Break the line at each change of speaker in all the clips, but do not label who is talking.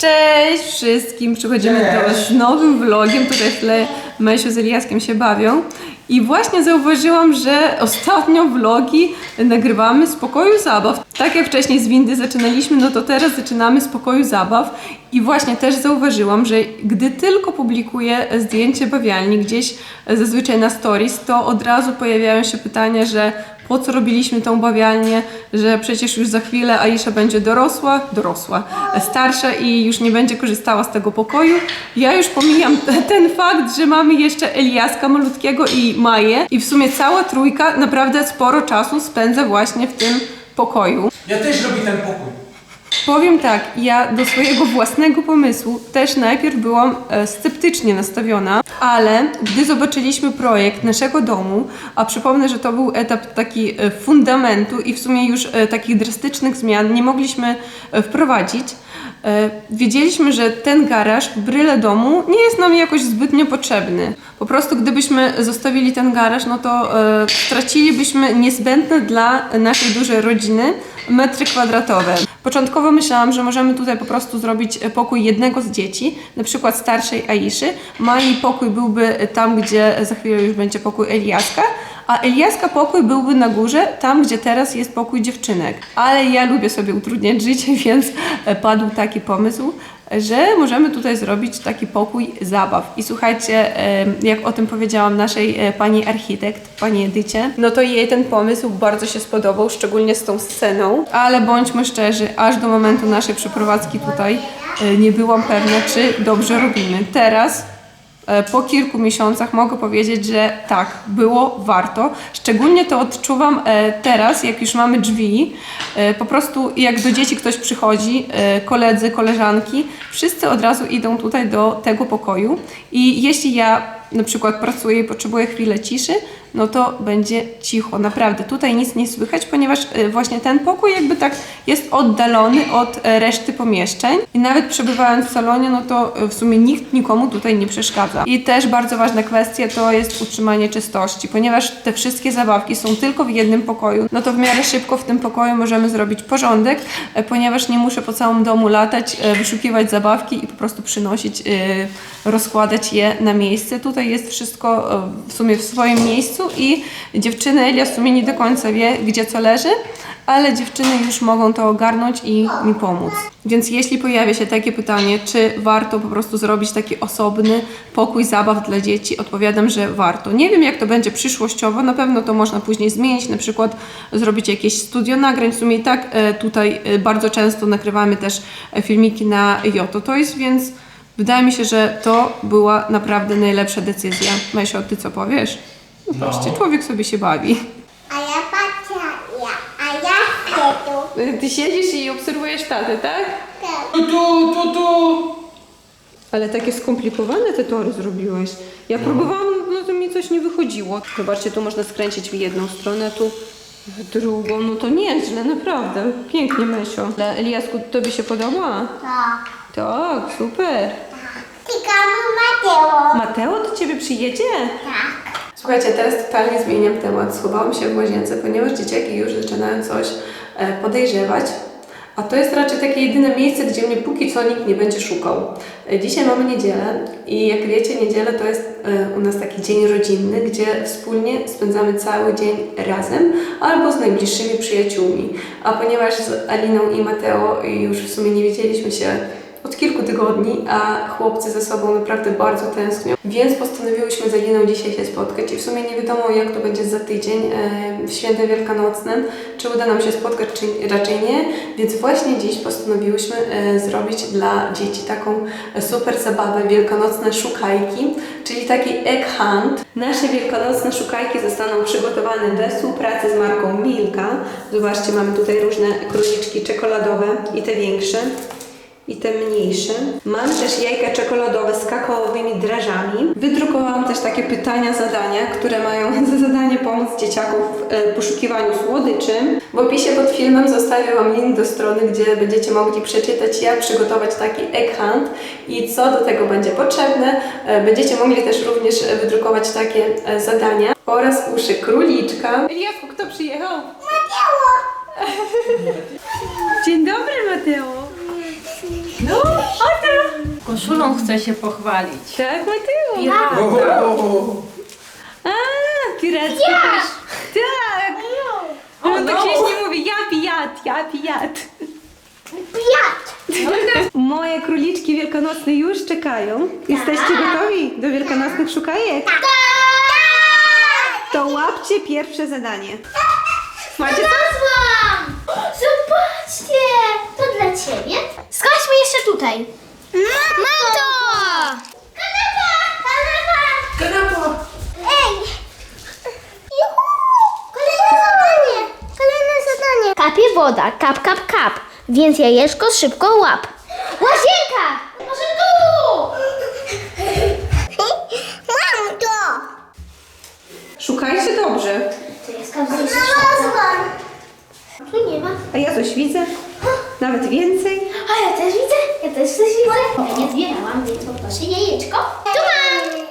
Cześć wszystkim! Przechodzimy do Was z nowym vlogiem. Tutaj w tle Mesiu z Eliaskiem się bawią. I właśnie zauważyłam, że ostatnio vlogi nagrywamy z pokoju zabaw. Tak jak wcześniej z windy zaczynaliśmy, no to teraz zaczynamy z pokoju zabaw. I właśnie też zauważyłam, że gdy tylko publikuję zdjęcie bawialni gdzieś zazwyczaj na stories, to od razu pojawiają się pytania, że po co robiliśmy tą bawialnię, że przecież już za chwilę Aisza będzie dorosła, dorosła, starsza i już nie będzie korzystała z tego pokoju. Ja już pomijam ten fakt, że mamy jeszcze Eliaska malutkiego i Maję i w sumie cała trójka naprawdę sporo czasu spędza właśnie w tym pokoju.
Ja też robię ten pokój.
Powiem tak, ja do swojego własnego pomysłu też najpierw byłam e, sceptycznie nastawiona, ale gdy zobaczyliśmy projekt naszego domu, a przypomnę, że to był etap taki e, fundamentu i w sumie już e, takich drastycznych zmian nie mogliśmy wprowadzić, wiedzieliśmy, że ten garaż bryle domu nie jest nam jakoś zbytnio potrzebny. Po prostu gdybyśmy zostawili ten garaż, no to stracilibyśmy niezbędne dla naszej dużej rodziny metry kwadratowe. Początkowo myślałam, że możemy tutaj po prostu zrobić e, pokój jednego z dzieci, na przykład starszej Aiszy. Mali pokój byłby tam, gdzie za chwilę już będzie pokój Eliaska, a Eliaska pokój byłby na górze, tam gdzie teraz jest pokój dziewczynek. Ale ja lubię sobie utrudniać życie, więc e, padł taki pomysł, że możemy tutaj zrobić taki pokój zabaw. I słuchajcie, jak o tym powiedziałam naszej e, pani architekt, pani Edycie, no to jej ten pomysł bardzo się spodobał, szczególnie z tą sceną. Ale bądźmy szczerzy, aż do momentu naszej przeprowadzki tutaj e, nie byłam pewna, czy dobrze robimy. Teraz po kilku miesiącach mogę powiedzieć, że tak, było warto. Szczególnie to odczuwam e, teraz, jak już mamy drzwi. E, Po prostu jak do dzieci ktoś przychodzi, e, koledzy, koleżanki, wszyscy od razu idą tutaj do tego pokoju. I jeśli ja na przykład pracuję i potrzebuję chwilę ciszy, no to będzie cicho. Naprawdę, tutaj nic nie słychać, ponieważ e, właśnie ten pokój jakby tak jest oddalony od e, reszty pomieszczeń. I nawet przebywając w salonie, no to e, w sumie nikt nikomu tutaj nie przeszkadza. I też bardzo ważna kwestia to jest utrzymanie czystości, ponieważ te wszystkie zabawki są tylko w jednym pokoju, no to w miarę szybko w tym pokoju możemy zrobić porządek, ponieważ nie muszę po całym domu latać, wyszukiwać zabawki i po prostu przynosić, rozkładać je na miejsce. Tutaj jest wszystko e, w sumie w swoim miejscu i dziewczyny Elia w sumie nie do końca wie, gdzie co leży, ale dziewczyny już mogą to ogarnąć i mi pomóc. Więc jeśli pojawia się takie pytanie, czy warto po prostu zrobić taki osobny pokój zabaw dla dzieci, odpowiadam, że warto. Nie wiem, jak to będzie przyszłościowo, na pewno to można później zmienić, na przykład zrobić jakieś studio nagrań. W sumie i tak e, tutaj e, bardzo często nagrywamy też filmiki na Yoto Toys, więc wydaje mi się, że to była naprawdę najlepsza decyzja. Mesio, ty co powiesz? No, patrzcie, człowiek sobie się bawi.
A ja patrzę, ja, a ja chcę tu.
Ty siedzisz i obserwujesz tatę, tak?
Tak.
Tu, tu, tu, tu.
Ale takie skomplikowane te tory zrobiłeś. Ja próbowałam, no to mi coś nie wychodziło. Zobaczcie, tu można skręcić w jedną stronę, a tu w drugą. No to nieźle, naprawdę. Pięknie, Mesio. Ale Eliasku, tobie się podoba?
Tak.
Tak, super.
Pikamy Mateo.
Mateo do ciebie przyjedzie?
Tak.
Słuchajcie, teraz totalnie zmieniam temat. Schowałam się w łazience, ponieważ dzieciaki już zaczynają coś e, podejrzewać. A to jest raczej takie jedyne miejsce, gdzie mnie póki co nikt nie będzie szukał. E, Dzisiaj mamy niedzielę i jak wiecie, niedziela to jest e, u nas taki dzień rodzinny, gdzie wspólnie spędzamy cały dzień razem albo z najbliższymi przyjaciółmi. A ponieważ z Aliną i Mateo już w sumie nie widzieliśmy się od kilku tygodni, a chłopcy ze sobą naprawdę bardzo tęsknią. Więc postanowiłyśmy z Aliną dzisiaj się spotkać i w sumie nie wiadomo jak to będzie za tydzień e, w świętem wielkanocnym, czy uda nam się spotkać, czy raczej nie, więc właśnie dziś postanowiłyśmy e, zrobić dla dzieci taką super zabawę wielkanocne szukajki, czyli taki egg hunt. Nasze wielkanocne szukajki zostaną przygotowane we współpracy z marką Milka. Zobaczcie, mamy tutaj różne króliczki czekoladowe i te większe i te mniejsze. Mam też jajka czekoladowe z kakaowymi drażami. Wydrukowałam też takie pytania, zadania, które mają za zadanie pomóc dzieciakom w e, poszukiwaniu słodyczy. W opisie pod filmem zostawię Wam link do strony, gdzie będziecie mogli przeczytać, jak przygotować taki egg hunt i co do tego będzie potrzebne. E, Będziecie mogli też również wydrukować takie e, zadania oraz uszy króliczka. Eliasku, kto przyjechał?
Mateo.
Koszulą chcę się pochwalić.
Tak, Mateo?
Pirata.
A, piracki też. Tak. On tak śmiesznie mówi, ja pijat, ja pijat.
Piat.
Moje króliczki wielkanocne już czekają. Jesteście gotowi do wielkanocnych szukajek?
Tak.
To łapcie pierwsze zadanie. Macie to?
Znalazłam! Zobaczcie! To dla ciebie. Skończmy jeszcze tutaj. Mam to! Kanapa! Kanapa!
Kanapa!
Ej! Juhu! Kolejne zadanie! Kolejne zadanie. Kapie woda, kap, kap, kap. Więc jajeczko szybko łap. Łazienka! Może tu! Mam to!
Szukajcie dobrze.
To jest Znalazłam! Tu nie ma.
A ja coś widzę. Nawet więcej.
A ja też widzę, ja też coś widzę. Ja nie zbierałam, więc poproszę jajeczko. Tu mam!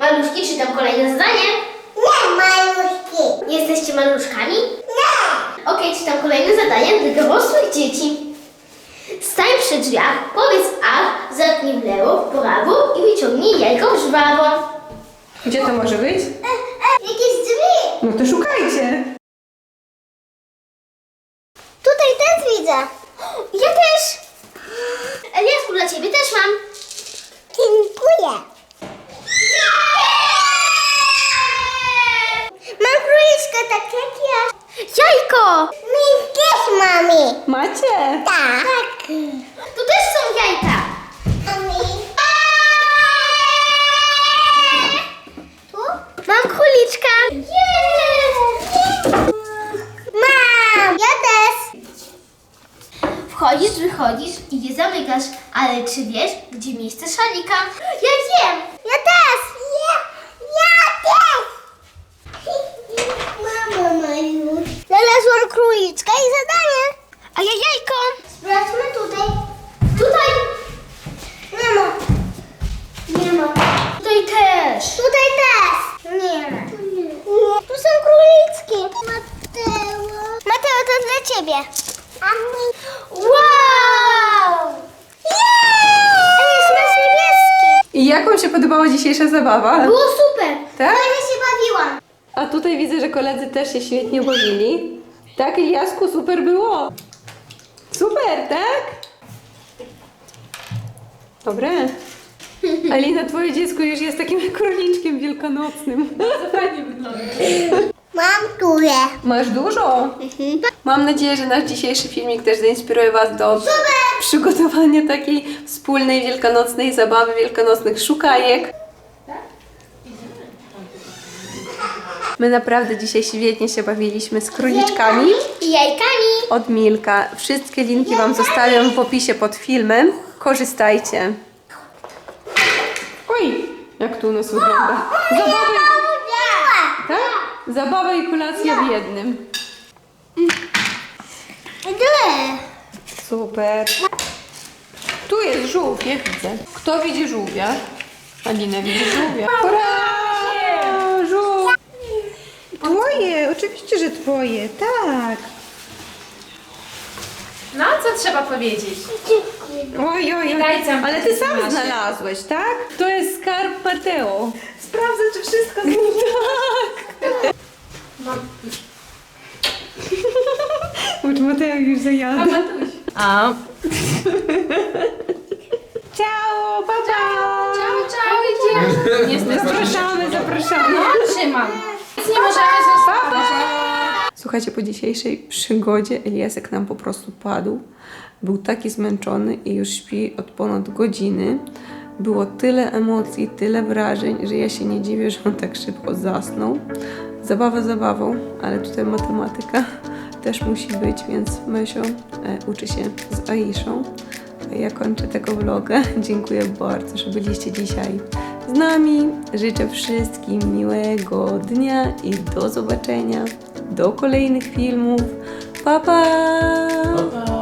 Maluszki, czytam kolejne zadanie. Nie, maluszki. Jesteście maluszkami? Nie. Okej, czytam kolejne zadanie dla dorosłych dzieci. Stań przy drzwiach, powiedz A, zerknij w lewo, w prawo i wyciągnij jajko w żwawo.
Gdzie to może być?
Jakieś drzwi.
No to szukajcie.
Tutaj też widzę. Ja też. Eliasku, dla ciebie też mam. Dziękuję. Mam króliczkę tak jak ja. Jajko! Mi też, mami.
Macie?
Tak. tak. Tu też są jajka. Mami. Tu? Mam króliczka. Mam. Ja też. Wchodzisz, wychodzisz i je zamykasz, ale czy wiesz, gdzie miejsce szalika? Ja wiem! Ja też! Ja, ja też! Mamo moju. Znalazłam króliczka i zadanie. A ja jajko. Sprawdźmy tutaj. Tutaj. Nie ma. Nie ma. Tutaj też. Tutaj też. Nie ma. Tu są króliczki. Mateo. Mateo, to dla ciebie. A. Wow! Jej! Jest nasz niebieski.
I jak wam się podobała dzisiejsza zabawa?
Było super.
Tak?
Fajnie się bawiłam.
A tutaj widzę, że koledzy też się świetnie bawili. Tak, Jasku, super było. Super, tak? Dobre. Alina, twoje dziecko już jest takim króliczkiem wielkanocnym.
Mam tuje.
Masz dużo. Mam nadzieję, że nasz dzisiejszy filmik też zainspiruje Was do przygotowania takiej wspólnej wielkanocnej zabawy, wielkanocnych szukajek. My naprawdę dzisiaj świetnie się bawiliśmy z króliczkami
I jajkami.
od Milka. Wszystkie linki Wam zostawiam w opisie pod filmem. Korzystajcie. Oj, jak tu u nas wygląda. Zabawa, i- tak? Zabawa i kolacja w jednym. Super. Tu jest żółw, ja widzę. Kto widzi żółwia? Alina widzi żółwia. Hurra! Żółw! Twoje, oczywiście, że twoje, tak.
No, co trzeba powiedzieć?
Oj, oj, oj.
Daj tam
Ale ty sam znalazłeś, tak? To jest skarb Mateo. Sprawdzę, czy wszystko tak. Ucz Mateo już zajada.
A,
Ciao, pa, pa.
ciao, ciao, idziemy.
Zapraszamy, zapraszamy.
No, trzymam. Nic nie możemy zostawić.
Słuchajcie, po dzisiejszej przygodzie Eliasek nam po prostu padł. Był taki zmęczony i już śpi od ponad godziny. Było tyle emocji, tyle wrażeń, że ja się nie dziwię, że on tak szybko zasnął. Zabawa zabawą, ale tutaj matematyka też musi być, więc Mysio e, uczy się z Aiszą. Ja kończę tego vloga. Dziękuję bardzo, że byliście dzisiaj z nami. Życzę wszystkim miłego dnia i do zobaczenia do kolejnych filmów. Pa pa!
Pa, pa.